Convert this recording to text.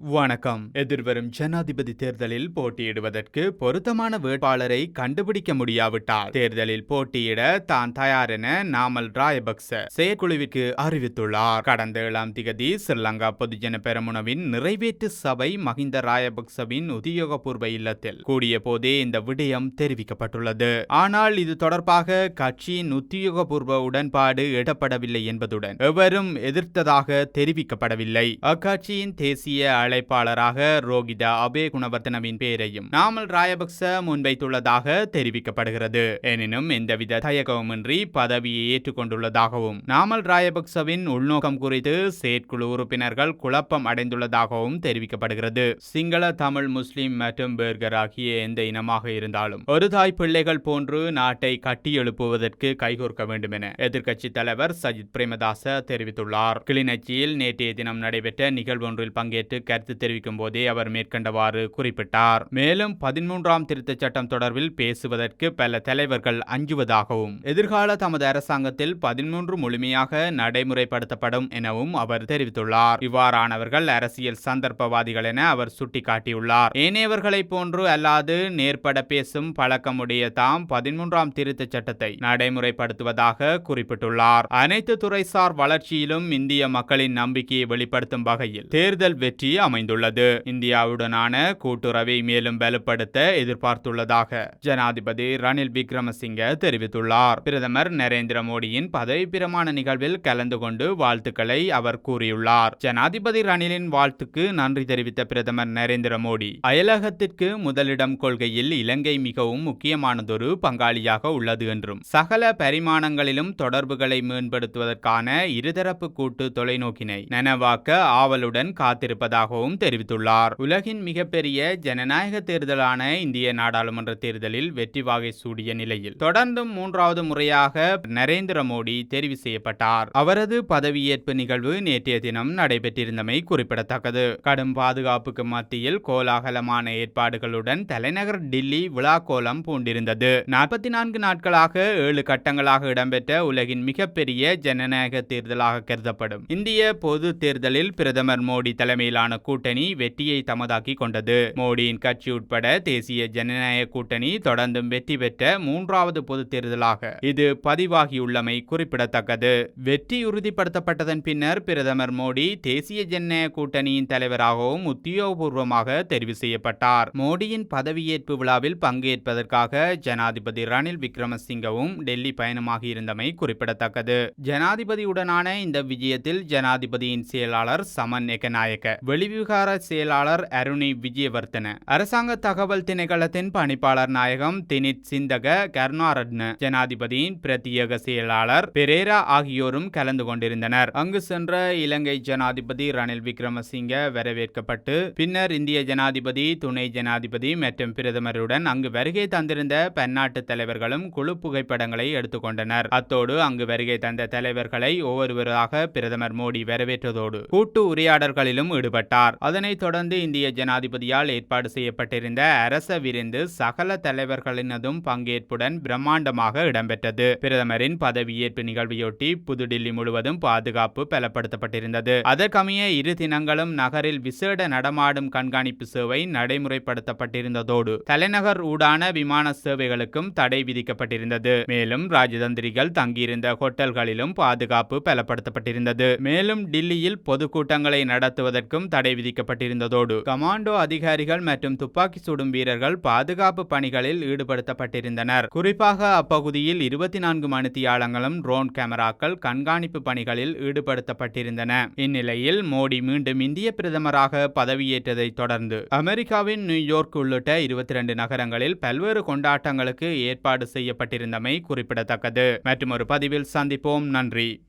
வணக்கம். எதிர்வரும் ஜனாதிபதி தேர்தலில் போட்டியிடுவதற்கு பொருத்தமான வேட்பாளரை கண்டுபிடிக்க முடியாவிட்டால் தேர்தலில் போட்டியிட தான் தயார் என நாமல் ராயபக்ச செயற்குழுவிற்கு அறிவித்துள்ளார். கடந்த ஏழாம் திகதி ஸ்ரீலங்கா பொதுஜன பெரமுனவின் நிறைவேற்று சபை மஹிந்த ராயபக்சவின் உத்தியோகபூர்வ இல்லத்தில் கூடிய போதே இந்த விடயம் தெரிவிக்கப்பட்டுள்ளது. ஆனால் இது தொடர்பாக கட்சியின் உத்தியோகபூர்வ உடன்பாடு எட்டப்படவில்லை என்பதுடன் எவரும் எதிர்த்ததாக தெரிவிக்கப்படவில்லை. அக்கட்சியின் தேசிய அழைப்பாளராக ரோகிதா அபே குணவர்த்தனவின் பெயரையும் நாமல் ராயபக்ச முன்வைத்துள்ளதாக தெரிவிக்கப்படுகிறது. எனினும் எந்தவித தயக்கமுமின்றி பதவியை ஏற்றுக்கொண்டுள்ளதாகவும் நாமல் ராயபக்சவின் உள்நோக்கம் குறித்து செயற்குழு உறுப்பினர்கள் குழப்பம் அடைந்துள்ளதாகவும் தெரிவிக்கப்படுகிறது. சிங்கள தமிழ் முஸ்லிம் மற்றும் பேர்கர் ஆகிய எந்த இனமாக இருந்தாலும் ஒரு தாய் பிள்ளைகள் போன்று நாட்டை கட்டியெழுப்புவதற்கு கைகோர்க்க வேண்டும் என எதிர்க்கட்சி தலைவர் சஜித் பிரேமதாச தெரிவித்துள்ளார். கிளிநொச்சியில் நேற்றைய தினம் நடைபெற்ற நிகழ்வொன்றில் பங்கேற்று கருத்து தெரிவிக்கும் போதே அவர் மேற்கண்டவாறு குறிப்பிட்டார். மேலும் பதிமூன்றாம் திருத்தச் சட்டம் தொடர்பில் பேசுவதற்கு பல தலைவர்கள் அஞ்சுவதாகவும் எதிர்கால தமது அரசாங்கத்தில் பதிமூன்று முழுமையாக நடைமுறைப்படுத்தப்படும் எனவும் அவர் தெரிவித்துள்ளார். இவ்வாறானவர்கள் அரசியல் சந்தர்ப்பவாதிகள் என அவர் சுட்டிக்காட்டியுள்ளார். ஏனையவர்களைப் போன்று அல்லாது நேர்பட பேசும் பழக்கமுடைய தாம் பதிமூன்றாம் திருத்தச் சட்டத்தை நடைமுறைப்படுத்துவதாக குறிப்பிட்டுள்ளார். அனைத்து துறைசார் வளர்ச்சியிலும் இந்திய மக்களின் நம்பிக்கையை வெளிப்படுத்தும் வகையில் தேர்தல் வெற்றி அமைந்துள்ளது. இந்தியாவுடனான கூட்டுறவை மேலும் வலுப்படுத்த எதிர்பார்த்துள்ளதாக ஜனாதிபதி ரணில் விக்ரமசிங்க தெரிவித்துள்ளார். பிரதமர் நரேந்திர மோடியின் பதவி பிரமாண நிகழ்வில் கலந்து கொண்டு வாழ்த்துக்களை அவர் கூறியுள்ளார். ஜனாதிபதி ரணிலின் வாழ்த்துக்கு நன்றி தெரிவித்த பிரதமர் நரேந்திர மோடி அயலகத்திற்கு முதலிடம் கொள்கையில் இலங்கை மிகவும் முக்கியமானதொரு பங்காளியாக உள்ளது என்றும் சகல பரிமாணங்களிலும் தொடர்புகளை மேம்படுத்துவதற்கான இருதரப்பு கூட்டு தொலைநோக்கினை நனவாக்க ஆவலுடன் காத்திருப்பதாகவும் தெரிவித்துள்ளார். உலகின் மிகப்பெரிய ஜனநாயக தேர்தலான இந்திய நாடாளுமன்ற தேர்தலில் வெற்றி வாகை சூடிய நிலையில் தொடர்ந்தும் மூன்றாவது முறையாக நரேந்திர மோடி தெரிவு செய்யப்பட்டார். அவரது பதவியேற்பு நிகழ்வு நேற்றைய தினம் நடைபெற்றிருந்தமை குறிப்பிடத்தக்கது. கடும் பாதுகாப்புக்கு மத்தியில் கோலாகலமான ஏற்பாடுகளுடன் தலைநகர் டில்லி விழா கோலம் பூண்டிருந்தது. நாற்பத்தி நான்கு நாட்களாக ஏழு கட்டங்களாக இடம்பெற்ற உலகின் மிகப்பெரிய ஜனநாயக தேர்தலாக கருதப்படும். இந்திய பொது தேர்தலில் பிரதமர் மோடி தலைமையிலான கூட்டணி வெற்றியை தமதாக்கி கொண்டது. மோடியின் கட்சி உட்பட தேசிய ஜனநாயக கூட்டணி தொடர்ந்தும் வெற்றி பெற்ற மூன்றாவது பொது தேர்தலாக இது பதிவாகியுள்ளமை குறிப்பிடத்தக்கது. வெற்றி உறுதிப்படுத்தப்பட்டதன் பின்னர் பிரதமர் மோடி தேசிய ஜனநாயக கூட்டணியின் தலைவராகவும் உத்தியோகபூர்வமாக தெரிவு செய்யப்பட்டார். மோடியின் பதவியேற்பு விழாவில் பங்கேற்பதற்காக ஜனாதிபதி ரணில் விக்ரமசிங்கவும் டெல்லி பயணமாக இருந்தமை குறிப்பிடத்தக்கது. ஜனாதிபதியுடனான இந்த விஜயத்தில் ஜனாதிபதியின் செயலாளர் சமன் எகநாயக்க வெளிவிவகார செயலாளர் அருணி விஜயவர்த்தன. அரசாங்க தகவல் திணைக்களத்தின் பணிப்பாளர் நாயகம் தினித் சிந்தக கருணாரட்ன ஜனாதிபதியின் பிரத்யேக செயலாளர் பெரேரா ஆகியோரும் கலந்து கொண்டிருந்தனர். அங்கு சென்ற இலங்கை ஜனாதிபதி ரணில் விக்ரமசிங்க வரவேற்கப்பட்டு பின்னர் இந்திய ஜனாதிபதி துணை ஜனாதிபதி மற்றும் பிரதமருடன் அங்கு வருகை தந்திருந்த பன்னாட்டு தலைவர்களும் குழு புகைப்படங்களை எடுத்துக்கொண்டனர். அத்தோடு அங்கு வருகை தந்த தலைவர்களை ஒவ்வொருவராக பிரதமர் மோடி வரவேற்றதோடு கூட்டு உரையாடல்களிலும் ஈடுபட்டார். அதனைத் தொடர்ந்து இந்திய ஜனாதிபதியால் ஏற்பாடு செய்யப்பட்டிருந்த அரச விருந்து சகல தலைவர்களினதும் பங்கேற்புடன் பிரம்மாண்டமாக இடம்பெற்றது. பிரதமரின் பதவியேற்பு நிகழ்வையொட்டி புதுடில்லி முழுவதும் பாதுகாப்பு பலப்படுத்தப்பட்டிருந்தது. அதற்கமைய இரு தினங்களும் நகரில் விசேட நடமாடும் கண்காணிப்பு சேவை நடைமுறைப்படுத்தப்பட்டிருந்ததோடு தலைநகர் ஊடான விமான சேவைகளுக்கும் தடை விதிக்கப்பட்டிருந்தது. மேலும் ராஜதந்திரிகள் தங்கியிருந்த ஹோட்டல்களிலும் பாதுகாப்பு பலப்படுத்தப்பட்டிருந்தது. மேலும் டில்லியில் பொதுக்கூட்டங்களை நடத்துவதற்கும் தடை விதிக்கப்பட்டிருந்ததோடு கமாண்டோ அதிகாரிகள் மற்றும் துப்பாக்கி சுடும் வீரர்கள் பாதுகாப்பு பணிகளில் ஈடுபடுத்தப்பட்டிருந்தனர். குறிப்பாக அப்பகுதியில் இருபத்தி நான்கு மணித்தியாலங்களும் ட்ரோன் கேமராக்கள் கண்காணிப்பு பணிகளில் ஈடுபடுத்தப்பட்டிருந்தன. இந்நிலையில் மோடி மீண்டும் இந்திய பிரதமராக பதவியேற்றதை தொடர்ந்து அமெரிக்காவின் நியூயார்க் உள்ளிட்ட இருபத்தி இரண்டு நகரங்களில் பல்வேறு கொண்டாட்டங்களுக்கு ஏற்பாடு செய்யப்பட்டிருந்தமை குறிப்பிடத்தக்கது. மற்றும் ஒரு பதிவில் சந்திப்போம். நன்றி.